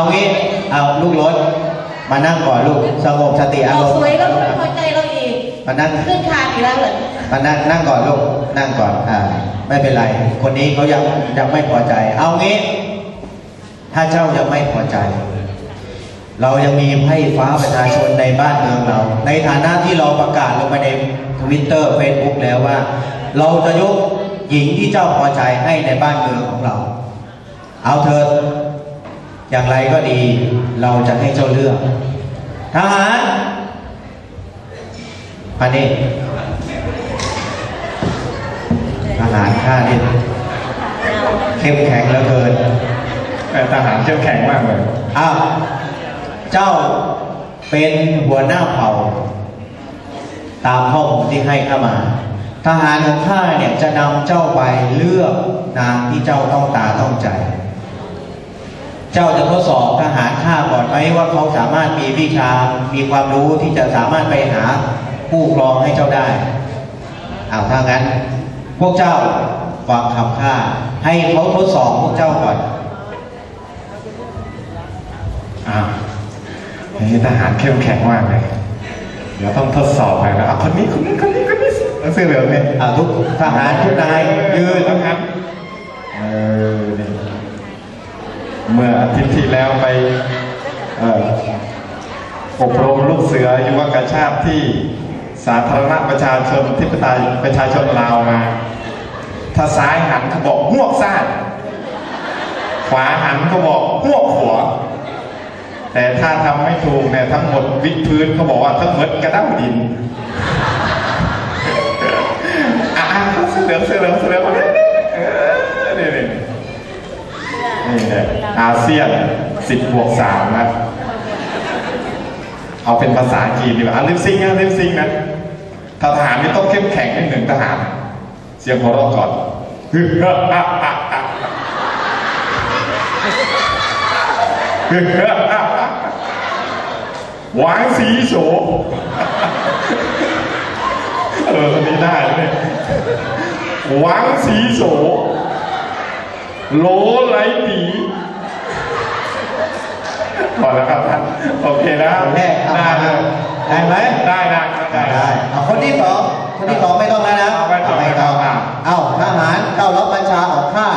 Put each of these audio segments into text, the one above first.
เอางี้เอาลูกรถมานั่งก่อนลูกสงบสติอาเรารมณ์สวยแล้วไม่พอใจเราอีกมานั่งขึ้นคานอีกแล้วเหรอมานั่งนั่งก่อนลูกนั่งก่อนอ่าไม่เป็นไร คนนี้เขายังยังไม่พอใจ เอางี้ ถ้าเจ้ายังไม่พอใจ เรายังมีไพ่ฟ้าประชาชนในบ้านเมืองเรา ในฐานะที่เราประกาศลงไปในทวิตเตอร์เฟซบุ๊กแล้วว่า เราจะยกหญิงที่เจ้าพอใจให้ในบ้านเมืองของเรา เอาเถิด อย่างไรก็ดี เราจะให้เจ้าเลือกทหารมานี่ทหารข้านี่เข้มแข็งเหลือเกินแต่ทหารเข้มแข็งมากเลยอ้าวเจ้าเป็นหัวหน้าเผ่า ตามข้อมูลที่ให้เข้ามาทหารของข้าเนี่ยจะนำเจ้าไปเลือกนางที่เจ้าต้องตาต้องใจ เจ้าจะทดสอบทหารข้าก่อนไหมว่าเขาสามารถมีวิชา มีความรู้ที่จะสามารถไปหาผู้ครองให้เจ้าได้อ้าวถ้างั้น พวกเจ้าฟังคำข้าให้เขาทดสอบพวกเจ้าก่อนอ้าวนี่ทหารเข้มแข็งมากเลยเดี๋ยวต้องทดสอบไปนะอะคนนี้คนนี้คนนี้คนนี้เสื้อเหลืองเนี่ยอ่าทุกทหารทุกนายยืนนะครับเออนี่เมื่ออา ทิตย์ที่แล้วไปอบรมลูกเสือยุวกชาติที่สาธารณประชาชนที่ปไตยประชาชนลาวมา ถ้าซ้ายหันเขาบอกหวกซ้ายขวาหันเขาบอกหวกขวาแต่ถ้าทำไม่ถูกเนี่ยทั้งหมดวิดพื้นเขาบอกว่าทั้งหมดกระด้างดินอะเสือเหลืองเสือเหลืองเสือเหลืองนี่เออนี่นี่ นี่เนี่ยอาเซียนสิบบวกสามนะเอาเป็นภาษาจีนดีกว่าอะลิปซิงนะลิปซิงนะทหารนี่ต้องเข้มแข็งนิดหนึ่งทหาร เสียงหัวเราะก่อนหวางสีโฉเออคนนี้ได้แล้วเนี่ยหวังสีโส โหลไหลตีพอแล้วครับท่านโอเคนะคนแรกเอาได้มาได้ได้ไหมได้ได้ได้ได้เอาคนที่สองคนที่สองไม่ต้องแล้วนะเอาไม่ต้องไม่ต้องไม่ต้องเอาทหารเจ้ารับบัญชาของข้า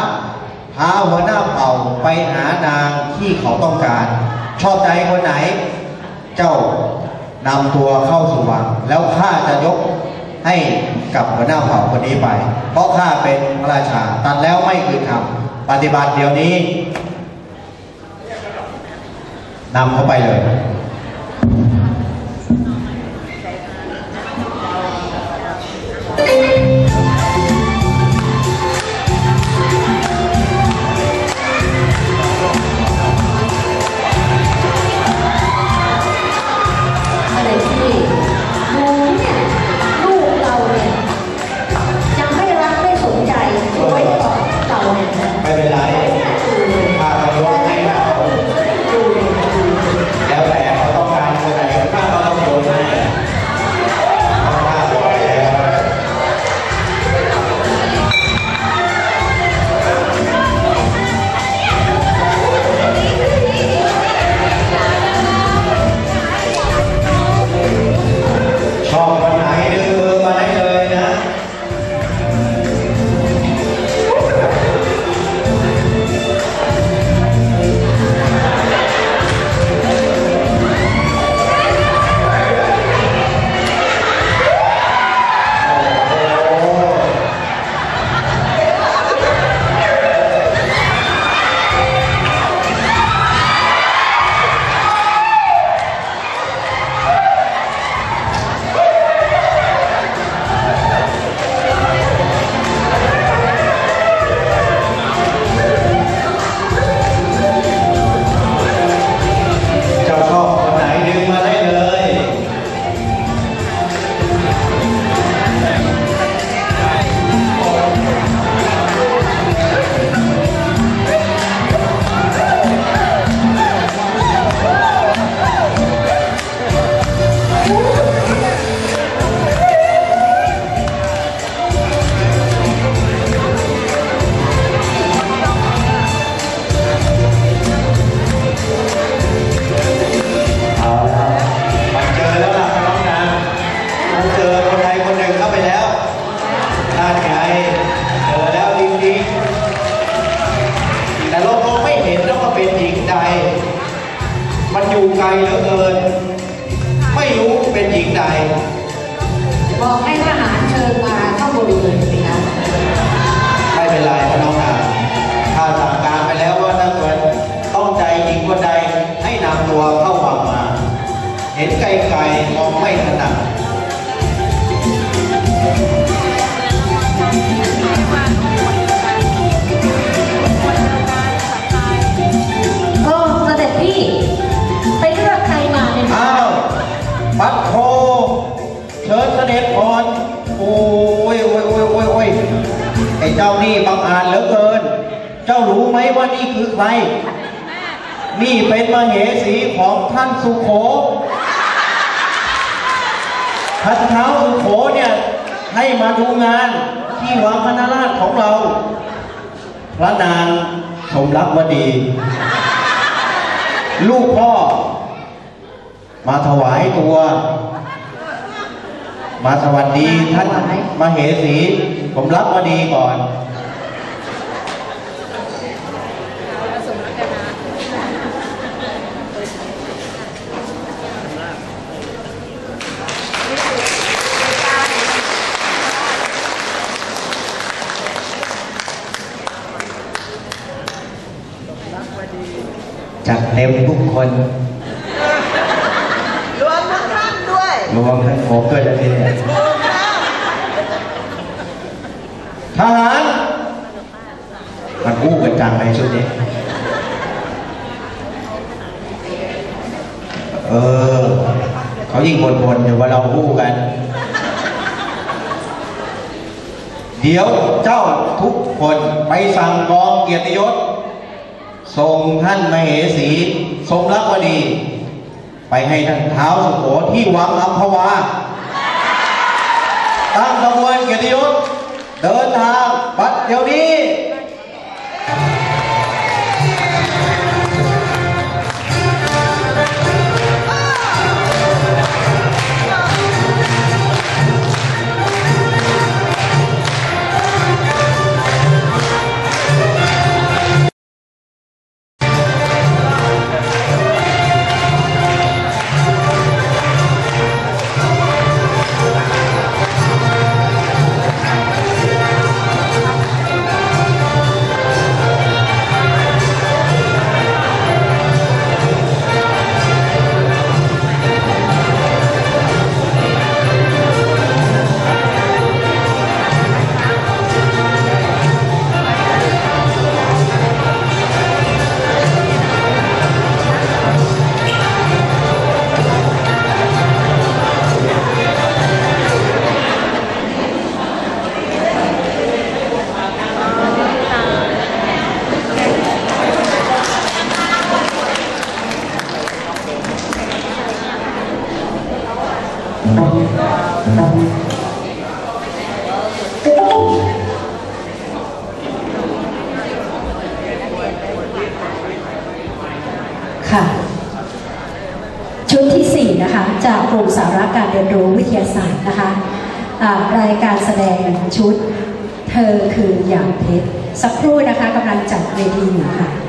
พาหัวหน้าเผ่าไปหานางที่เขาต้องการ ชอบใจคนไหน เจ้านำตัวเข้าสู่วังแล้วข้าจะยกให้กับหัวหน้าเผ่าคนนี้ไป เพราะข้าเป็นพระราชา ตัดแล้วไม่คืนคำ ปฏิบัติเดี๋ยวนี้นำเข้าไปเลย บอกให้ทหารเชิญมาเข้าบริเวณสิคะไม่เป็นไรพน้องนาถ้าสั่งการไปแล้วว่าถ้าเกิดต้องใจหญิงคนใดให้นำตัวเข้าวังมา เห็นไกลๆมองไม่ถนัด นี่บังอาจเหลือเกิน เจ้ารู้ไหมว่านี่คือใคร นี่เป็นมเหสีของท่านสุโขท่านเท้าสุโขเนี่ยให้มาดูงานที่วังพนาราชของเรา พระนางสมรักวดี ลูกพ่อ มาถวายตัว มาสวัสดีท่านมาเหสี ผมรับวดีก่อน จัดเต็มทุก คน รวมทั้งท่านด้วยรวมทั้งผมด้วยจะทีเนี่ยถูกแล้วทหารมันอู้กันจังในชุดนี้ เออ เขายิ่งบ่นๆอยู่ว่าเราอู้กัน เดี๋ยวเจ้าทุกคนไปสั่งกองเกียรติยศ ทรงท่านมเหสีสมรักวดี ไปให้ท่านเท้าสุโขที่วังอัมพวา ตั้งขบวนเกียรติยศเดินทางบัดเดี๋ยวนี้ ค่ะ ชุดที่ 4 นะคะ จากกลุ่มสาระการเรียนรู้วิทยาศาสตร์นะคะรายการแสดงชุด เธอคืออย่างเพชรสักครู่นะคะกำลังจัดเวทีอยู่ค่ะ